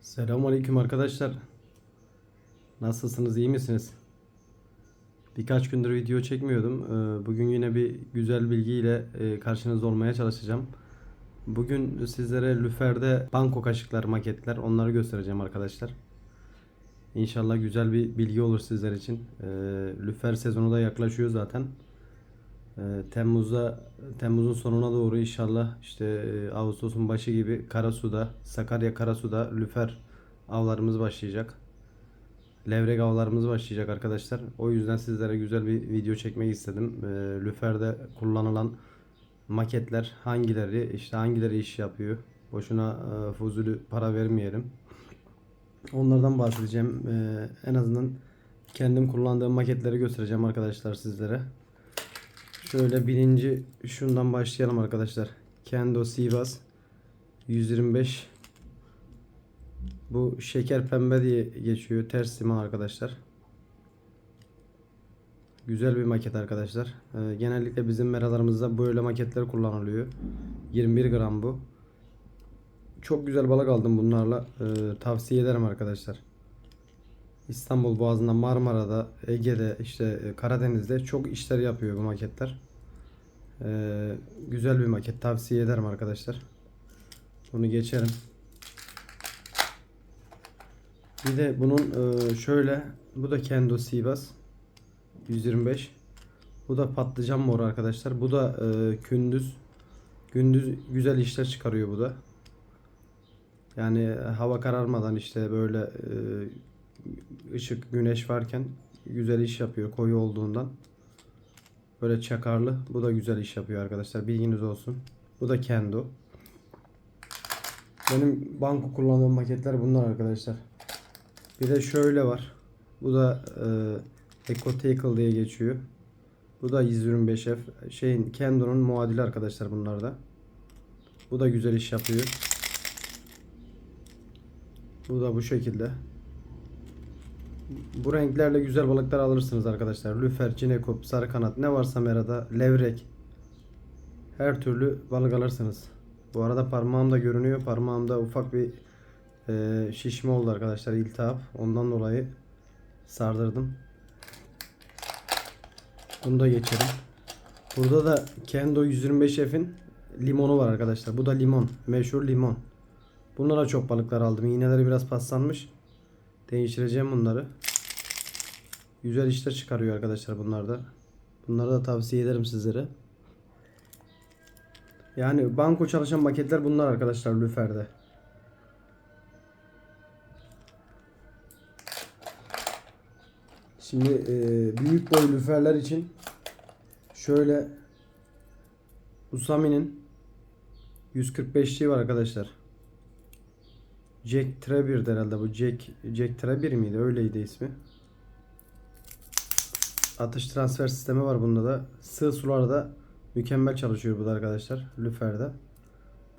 Selamünaleyküm arkadaşlar. Nasılsınız, iyi misiniz? Birkaç gündür video çekmiyordum. Ee, Bugün yine bir güzel bilgiyle e, karşınızda olmaya çalışacağım. Bugün sizlere Lüfer'de banko kaşıklar, maketler onları göstereceğim arkadaşlar. İnşallah güzel bir bilgi olur sizler için. Ee, Lüfer sezonu da yaklaşıyor zaten. Ee, Temmuz'da Temmuz'un sonuna doğru inşallah işte e, Ağustos'un başı gibi Karasu'da, Sakarya Karasu'da lüfer avlarımız başlayacak. Levrek avlarımız başlayacak arkadaşlar. O yüzden sizlere güzel bir video çekmek istedim. Ee, lüferde kullanılan maketler hangileri, işte hangileri iş yapıyor. Boşuna e, fuzuli para vermeyelim. Onlardan bahsedeceğim. Ee, en azından kendim kullandığım maketleri göstereceğim arkadaşlar sizlere. Şöyle birinci şundan başlayalım arkadaşlar. Kendo Sivas 125 bu şeker pembe diye geçiyor. Ters siman arkadaşlar. Güzel bir maket arkadaşlar. Ee, genellikle bizim meralarımızda böyle maketler kullanılıyor. 21 gram bu. Çok güzel balık aldım bunlarla. Ee, tavsiye ederim arkadaşlar. İstanbul Boğazı'nda, Marmara'da, Ege'de, işte e, Karadeniz'de çok işler yapıyor bu maketler. Ee, güzel bir maket tavsiye ederim arkadaşlar. Bunu geçerim. Bir de bunun e, şöyle bu da Kendo Sivas 125. Bu da patlıcan mor arkadaşlar. Bu da e, gündüz güzel işler çıkarıyor bu da. Yani hava kararmadan işte böyle ışık, güneş varken güzel iş yapıyor koyu olduğundan. Böyle çakarlı. Bu da güzel iş yapıyor arkadaşlar. Bilginiz olsun. Bu da Kendo. Benim banko kullandığım maketler bunlar arkadaşlar. Bir de şöyle var. Bu da e, Eco Tackle diye geçiyor. Bu da 125F. Şeyin Kendo'nun muadili arkadaşlar bunlar da. Bu da güzel iş yapıyor. Bu da bu şekilde. Bu renklerle güzel balıklar alırsınız arkadaşlar. Lüfer, cinekop, sarı kanat ne varsa merada, levrek. Her türlü balık alırsınız. Bu arada parmağım da görünüyor. Parmağımda ufak bir e, şişme oldu arkadaşlar. iltihap. Ondan dolayı sardırdım. Bunu da geçelim. Burada da Kendo 125F'in limonu var arkadaşlar. Bu da limon. Meşhur limon. Bunlara çok balıklar aldım. İğneleri biraz paslanmış. Değiştireceğim bunları. Güzel işler çıkarıyor arkadaşlar bunlar da. Bunları da tavsiye ederim sizlere. Yani banko çalışan maketler bunlar arkadaşlar Lüfer'de. Şimdi e, büyük boy lüferler için şöyle Usami'nin 145'liği var arkadaşlar. Jack Trebir'di herhalde bu. Jack Jack Trebir miydi? Öyleydi ismi. Atış transfer sistemi var bunda da. Sığ sularda mükemmel çalışıyor bu da arkadaşlar. Lüfer'de.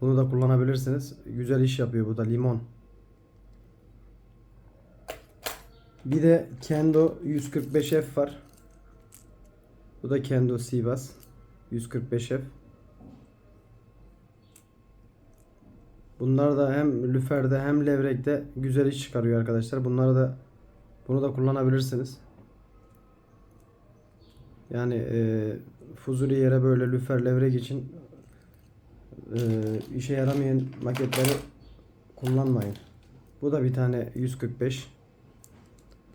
Bunu da kullanabilirsiniz. Güzel iş yapıyor bu da limon. Bir de Kendo 145F var. Bu da Kendo Sivas 145F. Bunlar da hem lüferde hem levrekte güzel iş çıkarıyor arkadaşlar. Bunları da bunu da kullanabilirsiniz. Yani e, fuzuli yere böyle lüfer levrek için e, işe yaramayan maketleri kullanmayın. Bu da bir tane 145.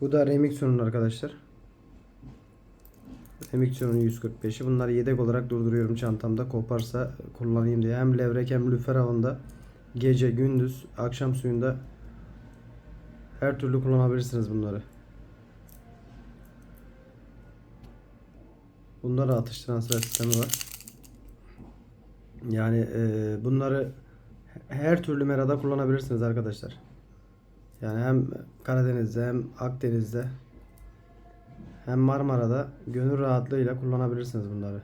Bu da Remixion'un arkadaşlar. Remixion'un 145'i. Bunları yedek olarak durduruyorum çantamda. Koparsa kullanayım diye. Hem levrek hem lüfer avında gece, gündüz, akşam suyunda her türlü kullanabilirsiniz bunları. Bunda da atış transfer sistemi var. Yani e, bunları her türlü merada kullanabilirsiniz arkadaşlar. Yani hem Karadeniz'de hem Akdeniz'de hem Marmara'da gönül rahatlığıyla kullanabilirsiniz bunları.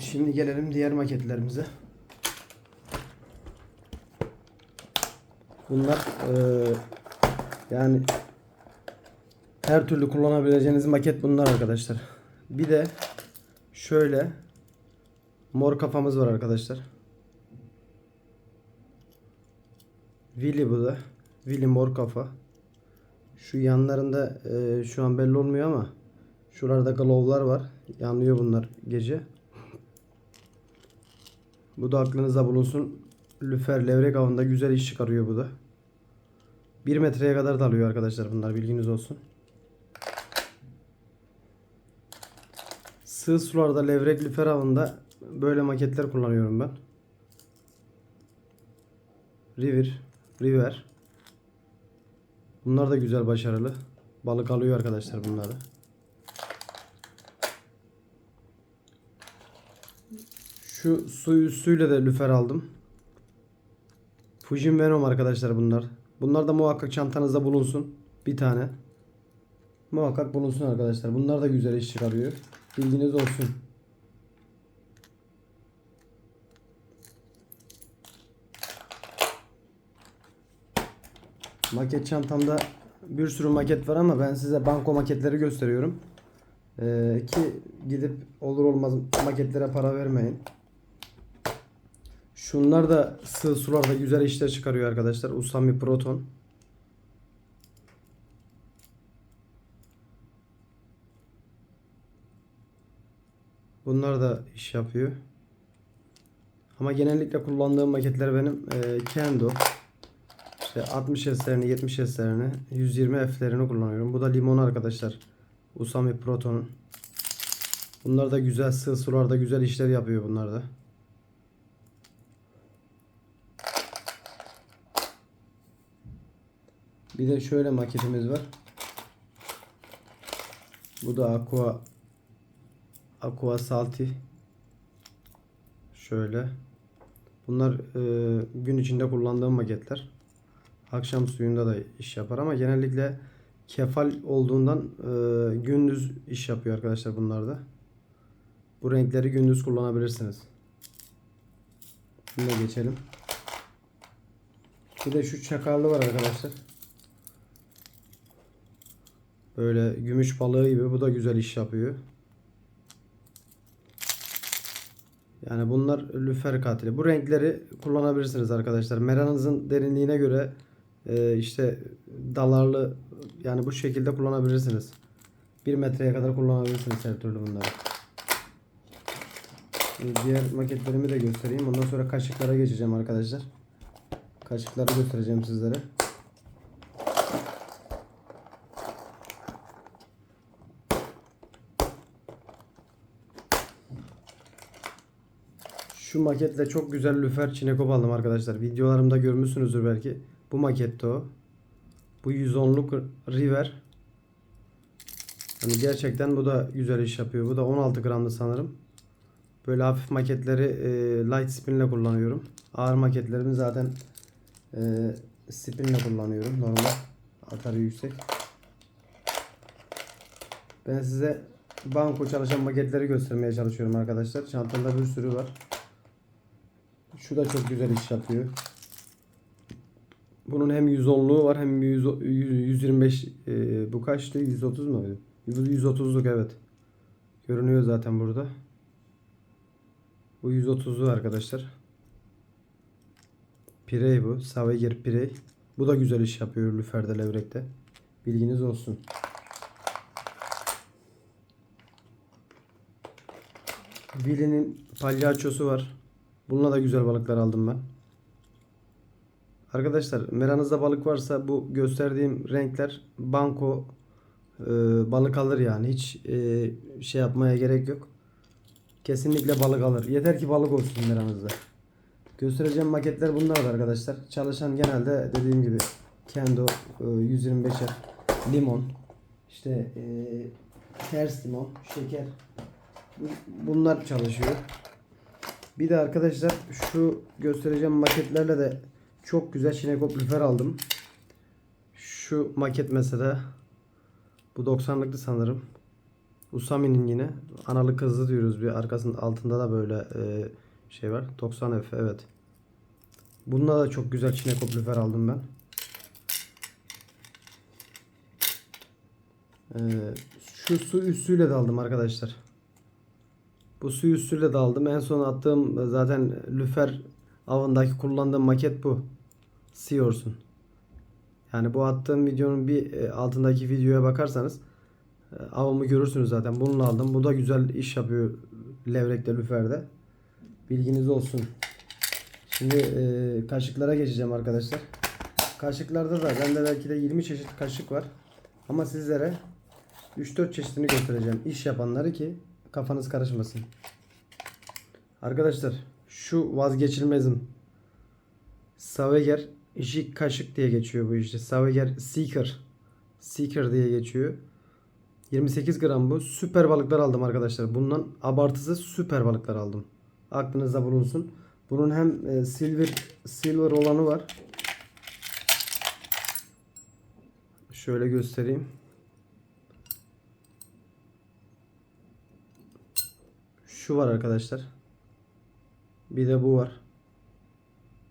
Şimdi gelelim diğer maketlerimize. Bunlar eee, yani her türlü kullanabileceğiniz maket bunlar arkadaşlar. Bir de şöyle mor kafamız var arkadaşlar. Willy bu da. Willy mor kafa. Şu yanlarında e, şu an belli olmuyor ama şuralarda glow'lar var. Yanıyor bunlar gece. Bu da aklınızda bulunsun. Lüfer levrek avında güzel iş çıkarıyor bu da. 1 metreye kadar da alıyor arkadaşlar bunlar bilginiz olsun. Sığ sularda levrek lüfer avında böyle maketler kullanıyorum ben. River, River. Bunlar da güzel başarılı. Balık alıyor arkadaşlar bunları. Şu su üstüyle de lüfer aldım. Fujin Venom arkadaşlar bunlar. Bunlar da muhakkak çantanızda bulunsun. Bir tane. Muhakkak bulunsun arkadaşlar. Bunlar da güzel iş çıkarıyor. Bilginiz olsun. Maket çantamda bir sürü maket var ama ben size banko maketleri gösteriyorum. Ee, ki gidip olur olmaz maketlere para vermeyin. Şunlar da sığ sularda güzel işler çıkarıyor arkadaşlar. Usami Proton. Bunlar da iş yapıyor. Ama genellikle kullandığım maketler benim e, Kendo. İşte 60 S'lerini, 70 S'lerini, 120 F'lerini kullanıyorum. Bu da limon arkadaşlar. Usami Proton'un. Bunlar da güzel sığ sularda güzel işler yapıyor bunlar da. Bir de şöyle maketimiz var. Bu da Aqua Aqua Salty. Şöyle. Bunlar e, gün içinde kullandığım maketler. Akşam suyunda da iş yapar ama genellikle kefal olduğundan e, gündüz iş yapıyor arkadaşlar bunlarda. Bu renkleri gündüz kullanabilirsiniz. Bunu geçelim. Bir de şu çakarlı var arkadaşlar. Böyle gümüş balığı gibi bu da güzel iş yapıyor. Yani bunlar lüfer katili. Bu renkleri kullanabilirsiniz arkadaşlar. Meranızın derinliğine göre e, işte dalarlı yani bu şekilde kullanabilirsiniz. 1 metreye kadar kullanabilirsiniz her türlü bunları. Şimdi diğer maketlerimi de göstereyim. Ondan sonra kaşıklara geçeceğim arkadaşlar. Kaşıkları göstereceğim sizlere. Şu maketle çok güzel lüfer çinekop aldım arkadaşlar. Videolarımda görmüşsünüzdür belki. Bu makette o. Bu 110'luk River. Hani gerçekten bu da güzel iş yapıyor. Bu da 16 gramdı sanırım. Böyle hafif maketleri e, light spin ile kullanıyorum. Ağır maketlerimi zaten e, spin ile kullanıyorum. Normal. Atarı yüksek. Ben size banko çalışan maketleri göstermeye çalışıyorum arkadaşlar. Çantamda bir sürü var. Şu da çok güzel iş yapıyor. Bunun hem 110'luğu var hem 100, 125 e, bu kaçtı? 130 mu? Bu 130'luk evet. Görünüyor zaten burada. Bu 130'lu arkadaşlar. Pirey bu. Savager Pirey. Bu da güzel iş yapıyor lüferde levrekte. Bilginiz olsun. Willy'nin palyaçosu var. Bununla da güzel balıklar aldım ben. Arkadaşlar meranızda balık varsa bu gösterdiğim renkler banko e, balık alır yani. Hiç e, şey yapmaya gerek yok. Kesinlikle balık alır. Yeter ki balık olsun meranızda. Göstereceğim maketler bunlar arkadaşlar. Çalışan genelde dediğim gibi Kendo e, 125'er limon işte e, ters limon şeker bunlar çalışıyor. Bir de arkadaşlar şu göstereceğim maketlerle de çok güzel şinekop lüfer aldım. Şu maket mesela bu 90'lıktı sanırım. Usami'nin yine analı kızlı diyoruz bir arkasının altında da böyle e, şey var. 90 F evet. Bununla da çok güzel çinekop lüfer aldım ben. Ee, Şu su üssüyle de aldım arkadaşlar. Bu su üssüyle de aldım. En son attığım zaten lüfer avındaki kullandığım maket bu. Sears'un. Yani bu attığım videonun bir e, altındaki videoya bakarsanız e, avımı görürsünüz zaten. Bununla aldım. Bu da güzel iş yapıyor levrekte lüferde. Bilginiz olsun. Şimdi e, kaşıklara geçeceğim arkadaşlar. Kaşıklarda da bende belki de 20 çeşit kaşık var. Ama sizlere 3-4 çeşidini göstereceğim. İş yapanları ki kafanız karışmasın. Arkadaşlar şu vazgeçilmezim. Saveger Jig kaşık diye geçiyor bu işte. Saveger Seeker. Seeker diye geçiyor. 28 gram bu. Süper balıklar aldım arkadaşlar. Bundan abartısız süper balıklar aldım. Aklınızda bulunsun. Bunun hem e, silver silver olanı var. Şöyle göstereyim. Şu var arkadaşlar. Bir de bu var.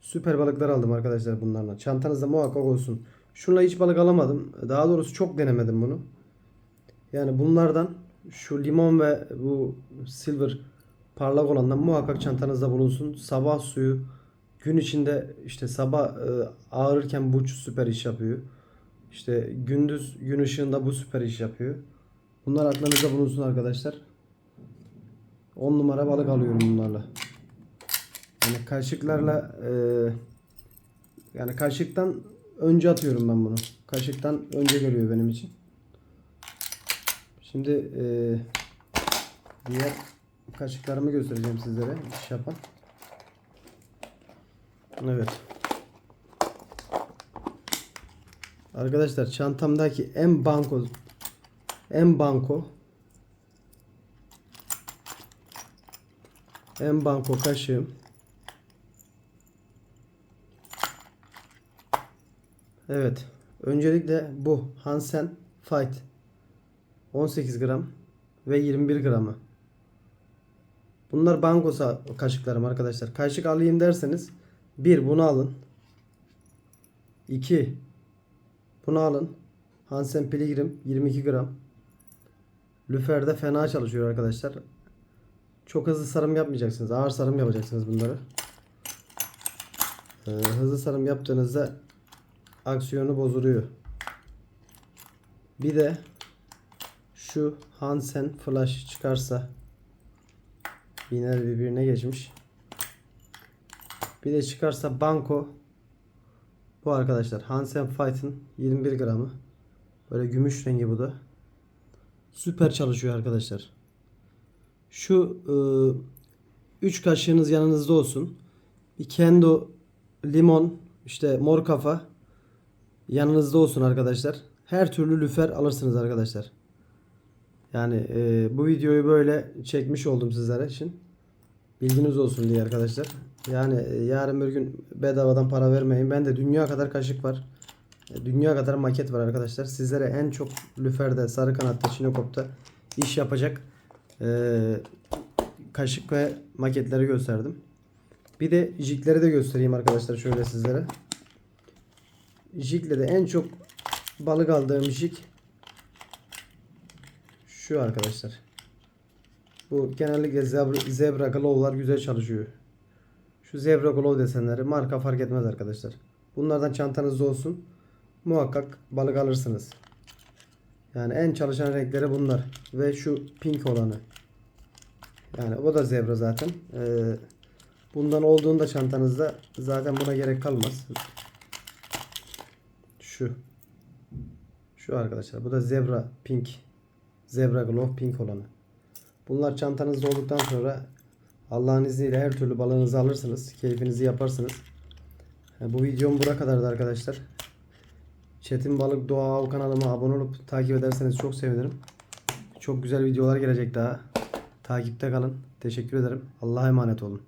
Süper balıklar aldım arkadaşlar bunlarla. Çantanızda muhakkak olsun. Şunla hiç balık alamadım. Daha doğrusu çok denemedim bunu. Yani bunlardan şu limon ve bu silver parlak olandan muhakkak çantanızda bulunsun. Sabah suyu gün içinde işte sabah e, ağrırken bu süper iş yapıyor. İşte gündüz gün ışığında bu süper iş yapıyor. Bunlar aklınızda bulunsun arkadaşlar. 10 numara balık alıyorum bunlarla. Yani kaşıklarla e, yani kaşıktan önce atıyorum ben bunu. Kaşıktan önce geliyor benim için. Şimdi e, diğer kaşıklarımı göstereceğim sizlere iş yapan. Evet. Arkadaşlar çantamdaki en banko en banko en banko kaşığım Evet. Öncelikle bu Hansen Fight 18 gram ve 21 gramı. Bunlar banko kaşıklarım arkadaşlar. Kaşık alayım derseniz bir bunu alın. 2 bunu alın. Hansen Pilgrim 22 gram. Lüfer'de fena çalışıyor arkadaşlar. Çok hızlı sarım yapmayacaksınız. Ağır sarım yapacaksınız bunları. Ee, hızlı sarım yaptığınızda aksiyonu bozuluyor. Bir de şu Hansen Flash çıkarsa biner birbirine geçmiş. Bir de çıkarsa Banco bu arkadaşlar Hansen Fight'ın 21 gramı. Böyle gümüş rengi bu da. Süper çalışıyor arkadaşlar. Şu 3 kaşığınız yanınızda olsun. Bir kendo limon işte mor kafa yanınızda olsun arkadaşlar. Her türlü lüfer alırsınız arkadaşlar. Yani e, bu videoyu böyle çekmiş oldum sizlere için. Bilginiz olsun diye arkadaşlar. Yani e, yarın bir gün bedavadan para vermeyin. Ben de dünya kadar kaşık var. E, Dünya kadar maket var arkadaşlar. Sizlere en çok lüferde, sarı kanatta, çinokopta iş yapacak e, kaşık ve maketleri gösterdim. Bir de jigleri de göstereyim arkadaşlar şöyle sizlere. Jigle de en çok balık aldığım jig şu arkadaşlar. Bu genellikle zebra, zebra glow'lar güzel çalışıyor. Şu zebra glow desenleri marka fark etmez arkadaşlar. Bunlardan çantanızda olsun. Muhakkak balık alırsınız. Yani en çalışan renkleri bunlar. Ve şu pink olanı. Yani o da zebra zaten. Ee, bundan olduğunda çantanızda zaten buna gerek kalmaz. Şu. Şu arkadaşlar. Bu da zebra pink. Zebra glow pink olanı. Bunlar çantanızda olduktan sonra Allah'ın izniyle her türlü balığınızı alırsınız. Keyfinizi yaparsınız. E, Bu videom bura kadardı arkadaşlar. Çetin Balık Doğa Av kanalıma abone olup takip ederseniz çok sevinirim. Çok güzel videolar gelecek daha. Takipte kalın. Teşekkür ederim. Allah'a emanet olun.